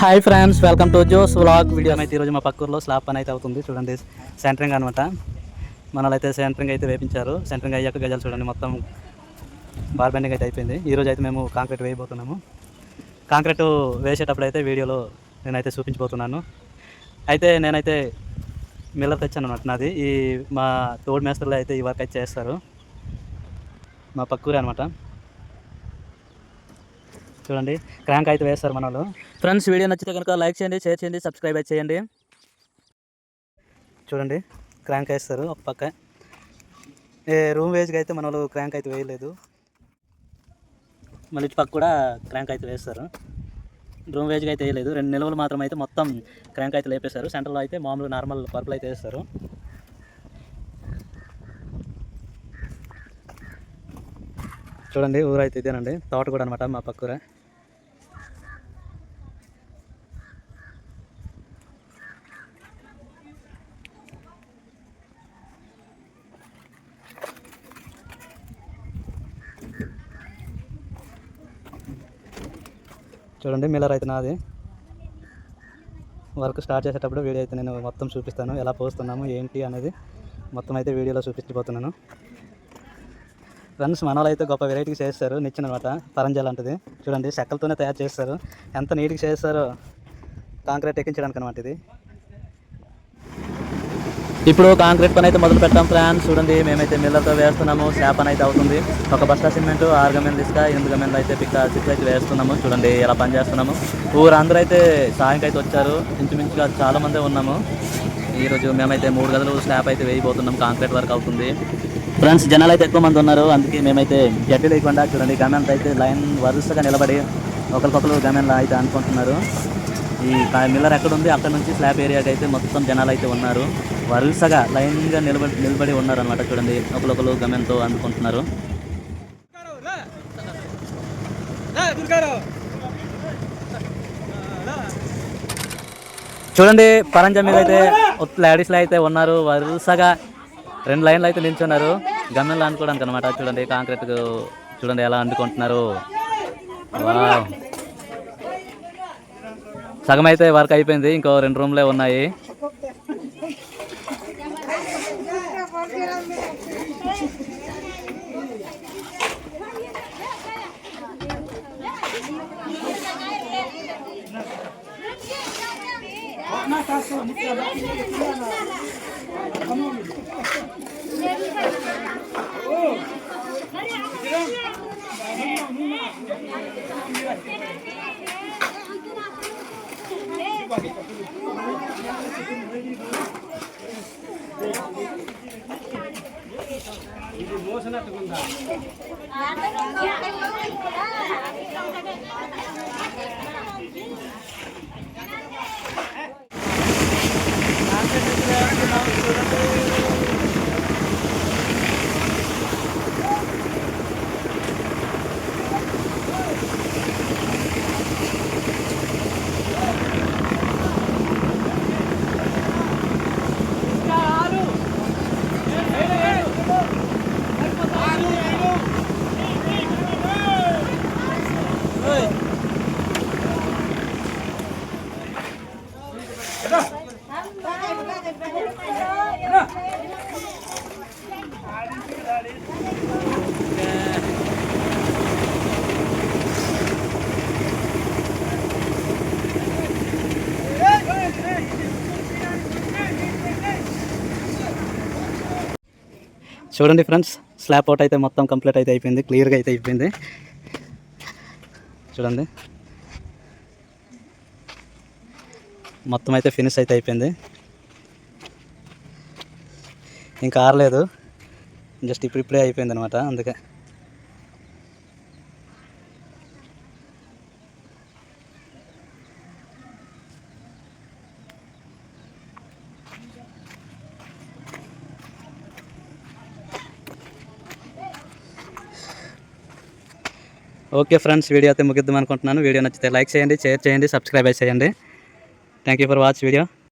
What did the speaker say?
Hi friends welcome to Jo's vlog video అయితే ఈరోజు మా పక్కూరులో స్లాబ్ పని అయితే అవుతుంది. చూడండి సెంటరింగ్ అనమాట మనలైతే అయితే సెంటరింగ్ అయితే వేపించారు. సెంటరింగ్ అయ్యాక గజాలు చూడండి మొత్తం బార్ బెండింగ్ అయితే అయిపోయింది. ఈరోజు అయితే మేము కాంక్రీట్ వేయబోతున్నాము. కాంక్రీట్ వేసేటప్పుడు అయితే వీడియోలో నేనైతే చూపించబోతున్నాను. అయితే నేనైతే మిల్లర్ తెచ్చాను అనమాట నాది. ఈ మా తోడు మేస్త్రులు అయితే ఈ వర్క్ అయితే చేస్తారు. మా పక్కూరే అనమాట చూడండి. క్రాంక్ అయితే వేస్తారు మన వాళ్ళు ఫ్రెండ్స్ వీడియో నచ్చితే కనుక లైక్ చేయండి షేర్ చేయండి సబ్స్క్రైబ్ చేయండి. చూడండి క్రాంక్ వేస్తారు ఒక పక్క. ఏ రూమ్ వేజ్కి అయితే మన వాళ్ళు క్రాంక్ అయితే వేయలేదు. మళ్ళీ ఇటు పక్క కూడా క్రాంక్ అయితే వేస్తారు. రూమ్ వేజ్కి అయితే వేయలేదు. రెండు నిల్వలు మాత్రం అయితే మొత్తం క్రాంక్ అయితే లేపేశారు. సెంటర్లో అయితే మామూలు నార్మల్ పర్పులు అయితే వేస్తారు. చూడండి ఊరు అయితే ఇదేనండి తోట కూడా అనమాట మా పక్కూర. చూడండి మిల్లర్ అయితే నాది. వర్క్ స్టార్ట్ చేసేటప్పుడు వీడియో అయితే నేను మొత్తం చూపిస్తాను. ఎలా పోస్తున్నాము ఏంటి అనేది మొత్తం అయితే వీడియోలో చూపించబోతున్నాను. ఫ్రెండ్స్ మన అయితే గొప్ప వెరైటీ చేస్తారు. నిచ్చిన అనమాట. పరంజల్ అంటది చూడండి చెక్కలతోనే తయారు చేస్తారు. ఎంత నీట్గా చేస్తారో కాంక్రీట్ ఎక్కించడానికి అనమాట ఇది. ఇప్పుడు కాంక్రీట్ పని అయితే మొదలు పెట్టాం ఫ్రాన్స్ చూడండి మేమైతే మిల్లర్తో వేస్తున్నాము. స్లాబ్ పని అయితే అవుతుంది. ఒక బస్తా సిమెంట్ ఆరు గమెంలు ఇసుక ఎనిమిది గమెంలు అయితే పిక్క సిక్స్ అయితే వేస్తున్నాము. చూడండి ఎలా పని చేస్తున్నాము ఊరు అందరూ అయితే సాయంకి అయితే వచ్చారు. ఇంచుమించుగా చాలామందే ఉన్నాము. ఈరోజు మేమైతే మూడు గదులు స్లాబ్ అయితే వేయబోతున్నాం కాంక్రీట్ వర్క్ అవుతుంది. ఫ్రెండ్స్ జనాలు అయితే ఎక్కువ మంది ఉన్నారు అందుకే మేమైతే గడ్డి లేకుండా చూడండి గమెంట్ అయితే లైన్ వరుసగా నిలబడి ఒకరికొకరు గమ్యంలో అయితే అనుకుంటున్నారు. ఈ మిల్లర్ ఎక్కడ ఉంది అక్కడ నుంచి స్లాబ్ ఏరియాకి అయితే మొత్తం జనాలు అయితే ఉన్నారు. వరుసగా లైన్గా నిలబడి నిలబడి ఉన్నారు అనమాట చూడండి ఒకరికొకరు గమ్యంతో అందుకుంటున్నారు చూడండి పరంజా మీద అయితే లేడీస్లో అయితే ఉన్నారు వరుసగా రెండు లైన్లు అయితే నిల్చున్నారు. గమ్యంలో అనుకోవడానికి అనమాట చూడండి కాంక్రీట్ చూడండి ఎలా అందుకుంటున్నారు సగం అయితే వర్క్ అయిపోయింది ఇంకో రెండు రూమ్లే ఉన్నాయి. Ana taşı gitme bak. Tamam. Oh. ఇది మోసనట్టుకుందా Come on. చూడండి ఫ్రెండ్స్ స్లాబ్ అవుట్ అయితే మొత్తం కంప్లీట్ అయితే అయిపోయింది క్లియర్గా అయితే అయిపోయింది. చూడండి. మొత్తం అయితే ఫినిష్ అయితే అయిపోయింది. ఇంకా ఆరలేదు. జస్ట్ ఇప్పుడు ఇప్పుడే అయిపోయింది అనమాట అందుకే. ఓకే ఫ్రెండ్స్ వీడియో అయితే ముగిద్దాం అనుకుంటున్నాను. వీడియో నచ్చితే లైక్ చేయండి షేర్ చేయండి సబ్స్క్రైబ్ చేయండి. Thank you for watch video